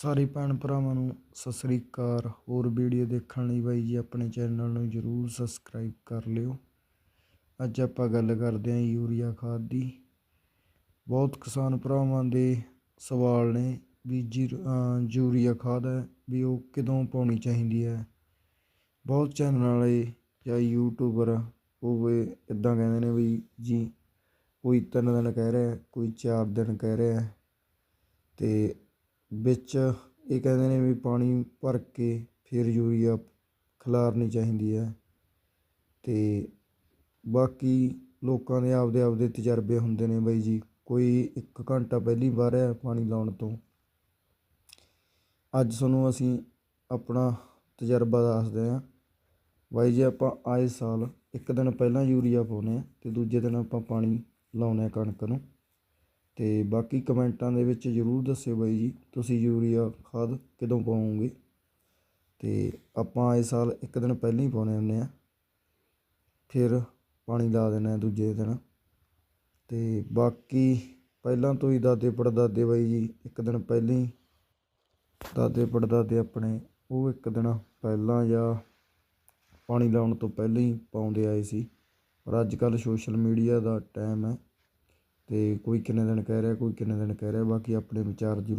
ਸਾਰੇ ਭੈਣ ਭਰਾਵਾਂ ਨੂੰ ਸਤਿ ਸ੍ਰੀ ਅਕਾਲ। ਹੋਰ ਵੀਡੀਓ ਦੇਖਣ ਲਈ ਬਾਈ ਜੀ ਆਪਣੇ ਚੈਨਲ ਨੂੰ ਜਰੂਰ ਸਬਸਕ੍ਰਾਈਬ ਕਰ ਲਿਓ। ਅੱਜ ਆਪਾਂ ਗੱਲ ਕਰਦੇ ਹਾਂ ਯੂਰੀਆ ਖਾਦ ਦੀ। ਬਹੁਤ ਕਿਸਾਨ ਭਰਾਵਾਂ ਦੇ ਸਵਾਲ ਨੇ ਵੀ ਜੀ ਯੂਰੀਆ ਖਾਦ ਹੈ ਵੀ ਉਹ ਕਦੋਂ ਪਾਉਣੀ ਚਾਹੀਦੀ ਹੈ। ਬਹੁਤ ਚੈਨਲ ਵਾਲੇ ਜਾਂ ਯੂਟਿਊਬਰ ਉਹ ਇਦਾਂ ਕਹਿੰਦੇ ਨੇ ਵੀ ਜੀ, ਕੋਈ ਤਿੰਨ ਦਿਨ ਕਹਿ ਰਿਹਾ, ਕੋਈ ਚਾਰ ਦਿਨ ਕਹਿ ਰਿਹਾ ਤੇ ਵਿੱਚ ਇਹ ਕਹਿੰਦੇ ਨੇ ਵੀ ਪਾਣੀ ਭਰ ਕੇ ਫਿਰ ਯੂਰੀਆ ਖਿਲਾਰਨੀ ਚਾਹੀਦੀ ਹੈ ਅਤੇ ਬਾਕੀ ਲੋਕਾਂ ਦੇ ਆਪਦੇ ਆਪਦੇ ਤਜਰਬੇ ਹੁੰਦੇ ਨੇ ਬਾਈ ਜੀ, ਕੋਈ ਇੱਕ ਘੰਟਾ ਪਹਿਲੀ ਵਾਰ ਹੈ ਪਾਣੀ ਲਾਉਣ ਤੋਂ। ਅੱਜ ਤੁਹਾਨੂੰ ਅਸੀਂ ਆਪਣਾ ਤਜਰਬਾ ਦੱਸਦੇ ਹਾਂ। ਬਾਈ ਜੀ, ਆਪਾਂ ਆਏ ਸਾਲ ਇੱਕ ਦਿਨ ਪਹਿਲਾਂ ਯੂਰੀਆ ਪਾਉਂਦੇ ਹਾਂ ਤੇ ਦੂਜੇ ਦਿਨ ਆਪਾਂ ਪਾਣੀ ਲਾਉਂਦੇ ਹਾਂ ਕਣਕ ਨੂੰ। ਤੇ ਬਾਕੀ ਕਮੈਂਟਾਂ ਦੇ ਵਿੱਚ ਜ਼ਰੂਰ ਦੱਸਿਓ ਬਾਈ ਜੀ, ਤੁਸੀਂ ਯੂਰੀਆ ਖਾਦ ਕਦੋਂ ਪਾਉਂਗੇ ਤੇ ਆਪਾਂ ਆਏ ਸਾਲ ਇੱਕ ਦਿਨ ਪਹਿਲਾਂ ਹੀ ਪਾਉਂਦੇ ਹੁੰਦੇ ਆ, ਫਿਰ ਪਾਣੀ ਲਾ ਦੇਣਾ ਦੂਜੇ ਦਿਨ। ਤੇ ਬਾਕੀ ਪਹਿਲਾਂ ਤੋਂ ਹੀ ਦਾਦੇ ਪੜਦਾਦੇ ਬਾਈ ਜੀ, ਇੱਕ ਦਿਨ ਪਹਿਲਾਂ ਹੀ ਦਾਦੇ ਪੜਦਾਦੇ ਆਪਣੇ, ਉਹ ਇੱਕ ਦਿਨ ਪਹਿਲਾਂ ਜਾਂ ਪਾਣੀ ਲਾਉਣ ਤੋਂ ਪਹਿਲਾਂ ਹੀ ਪਾਉਂਦੇ ਆਏ ਸੀ। ਪਰ ਅੱਜ ਕੱਲ੍ਹ ਸੋਸ਼ਲ ਮੀਡੀਆ ਦਾ ਟਾਈਮ ਹੈ। ਅਤੇ ਕੋਈ ਕਿੰਨੇ ਦਿਨ ਕਹਿ ਰਿਹਾ, ਕੋਈ ਕਿੰਨੇ ਦਿਨ ਕਹਿ ਰਿਹਾ, ਬਾਕੀ ਆਪਣੇ ਵਿਚਾਰ ਜ਼ਰੂਰ